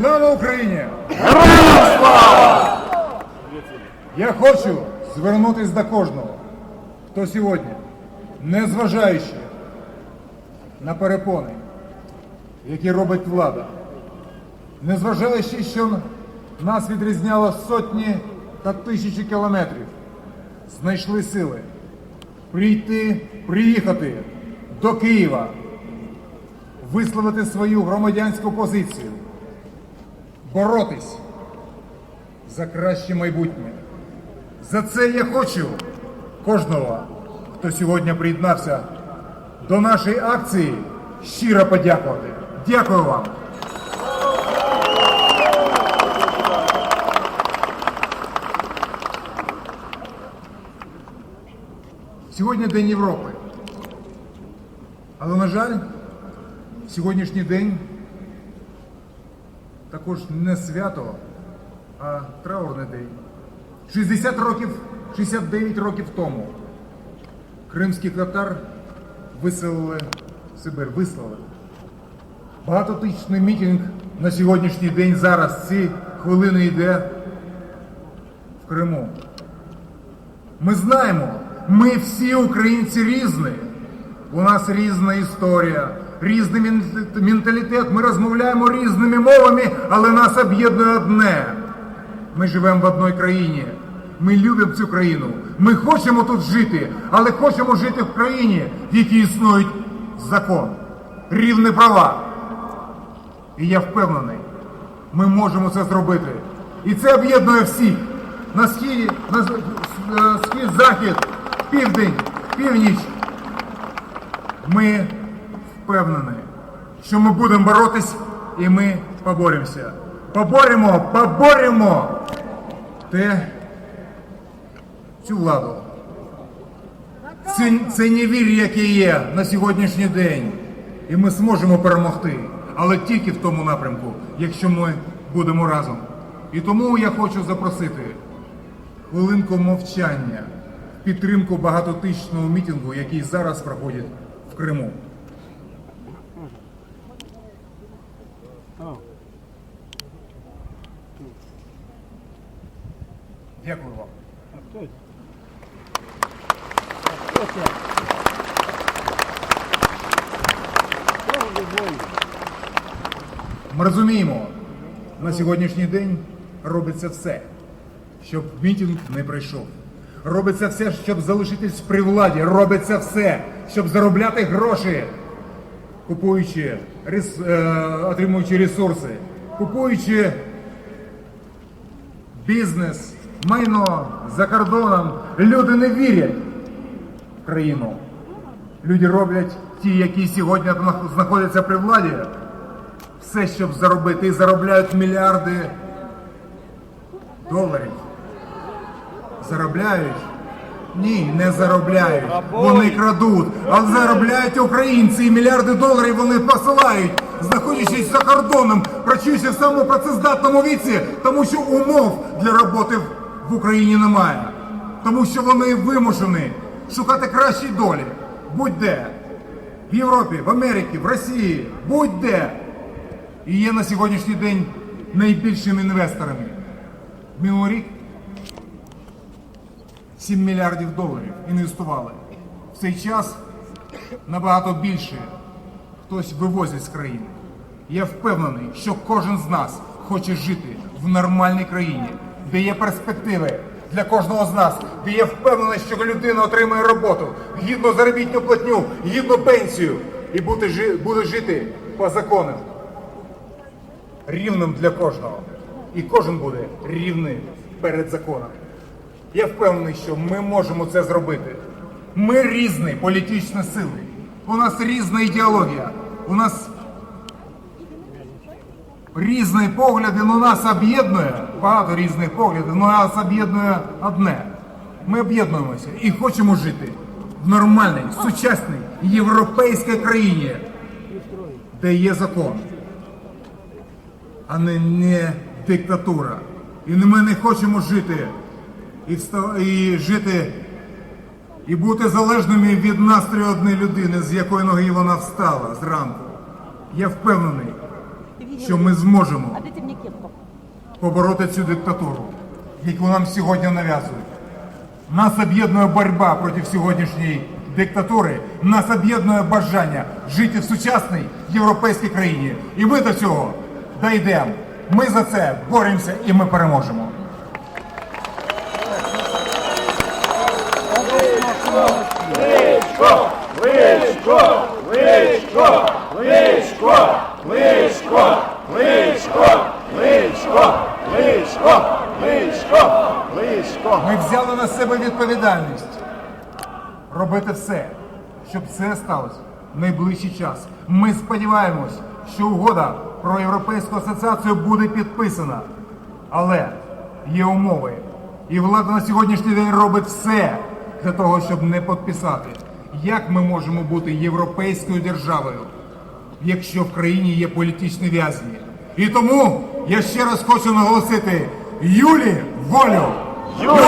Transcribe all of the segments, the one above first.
Слава Україні! Я хочу звернутися до кожного, хто сьогодні, незважаючи на перепони, які робить влада, незважаючи, що нас відрізняло сотні та тисячі кілометрів, знайшли сили прийти, приїхати до Києва, висловити свою громадянську позицію, боротись за краще майбутнє. За це я хочу кожного, хто сьогодні приєднався до нашої акції, щиро подякувати. Дякую вам. Сьогодні День Європи. Але, на жаль, сьогоднішній день також не свято, а траурний день. 60 років, 69 років тому кримських татар виселили Сибир, вислали. Багатотисячний мітинг на сьогоднішній день зараз ці хвилини йде в Криму. Ми знаємо, ми всі українці різні. У нас різна історія, різний менталітет. Ми розмовляємо різними мовами, але нас об'єднує одне. Ми живемо в одній країні. Ми любимо цю країну. Ми хочемо тут жити, але хочемо жити в країні, в якій існують закон, рівні права. І я впевнений, ми можемо це зробити. І це об'єднує всіх. На схід, на е, схід, захід, південь, північ. Ми впевнені, що ми будемо боротись і ми поборемося. Поборемо, поборемо те, цю владу. Це, це невір'я, яке є на сьогоднішній день. І ми зможемо перемогти. Але тільки в тому напрямку, якщо ми будемо разом. І тому я хочу запросити хвилинку мовчання в підтримку багатотисячного мітингу, який зараз проходить в Криму. Дякую вам. Ми розуміємо, на сьогоднішній день робиться все, щоб мітинг не прийшов. Робиться все, щоб залишитись при владі. Робиться все, щоб заробляти гроші, купуючи, рес, е, отримуючи ресурси, купуючи бізнес, майно за кордоном. Люди не вірять в країну. Люди роблять ті, які сьогодні знаходяться при владі, все, щоб заробити, і заробляють мільярди доларів. Заробляють? Ні, не заробляють. Вони крадуть. Але заробляють українці і мільярди доларів вони посилають, знаходячись за кордоном, працюючи в самому працездатному віці, тому що умов для роботи в Україні немає. Тому що вони вимушені шукати кращі долі. Будь-де. В Європі, в Америці, в Росії, будь-де. І є на сьогоднішній день найбільшими інвесторами. Минулий рік 7 мільярдів доларів інвестували. В цей час набагато більше хтось вивозить з країни. Я впевнений, що кожен з нас хоче жити в нормальній країні, де є перспективи для кожного з нас, де я впевнений, що людина отримає роботу, гідну заробітну платню, гідну пенсію і буде жити по законам рівним для кожного. І кожен буде рівним перед законом. Я впевнений, що ми можемо це зробити. Ми різні політичні сили. У нас різна ідеологія. У нас різні погляди, але нас об'єднує багато різних поглядів, але нас об'єднує одне. Ми об'єднуємося і хочемо жити в нормальній, сучасній європейській країні, де є закон а не, не диктатура. І ми не хочемо жити і, вста- і жити і бути залежними від настрою однієї людини, з якої ноги вона встала зранку. Я впевнений, що ми зможемо побороти цю диктатуру, яку нам сьогодні нав'язують. Нас об'єднує боротьба проти сьогоднішньої диктатури, нас об'єднує бажання жити в сучасній європейській країні. І ми до цього дійдемо. Ми за це боремося і ми переможемо. Ми взяли на себе відповідальність робити все, щоб це сталося в найближчий час. Ми сподіваємось, що угода про європейську асоціацію буде підписана. Але є умови. І влада на сьогоднішній день робить все для того, щоб не підписати. Як ми можемо бути європейською державою, якщо в країні є політичні в'язні? І тому я ще раз хочу наголосити: Юлі волю! Юлі,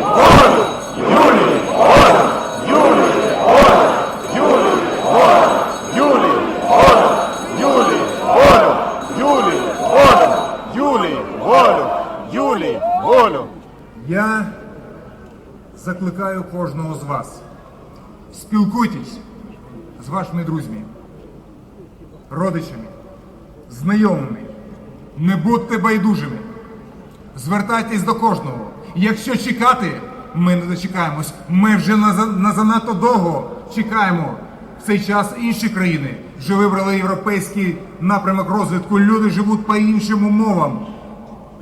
волю! Юлі, волю! Юлі, волю! Юлі, волю! Юлі, волю! Юлі, Волю, Я закликаю кожного з вас. Спілкуйтесь з вашими друзями, родичами, знайомими. Не будьте байдужими. Звертайтесь до кожного. Якщо чекати, ми не дочекаємось. Ми вже на, на занадто довго чекаємо. В цей час інші країни вже вибрали європейський напрямок розвитку. Люди живуть по іншим умовам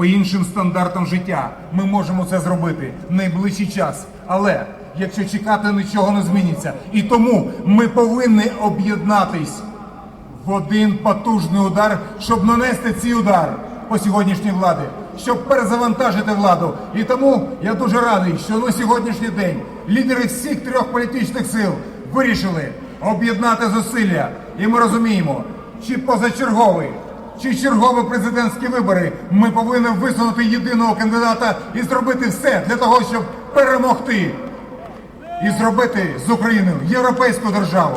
по іншим стандартам життя. Ми можемо це зробити в найближчий час. Але якщо чекати, нічого не зміниться. І тому ми повинні об'єднатись в один потужний удар, щоб нанести цей удар по сьогоднішній владі, щоб перезавантажити владу. І тому я дуже радий, що на сьогоднішній день лідери всіх трьох політичних сил вирішили об'єднати зусилля. І ми розуміємо, чи позачерговий, чи чергові президентські вибори, ми повинні висунути єдиного кандидата і зробити все для того, щоб перемогти і зробити з Україною європейську державу.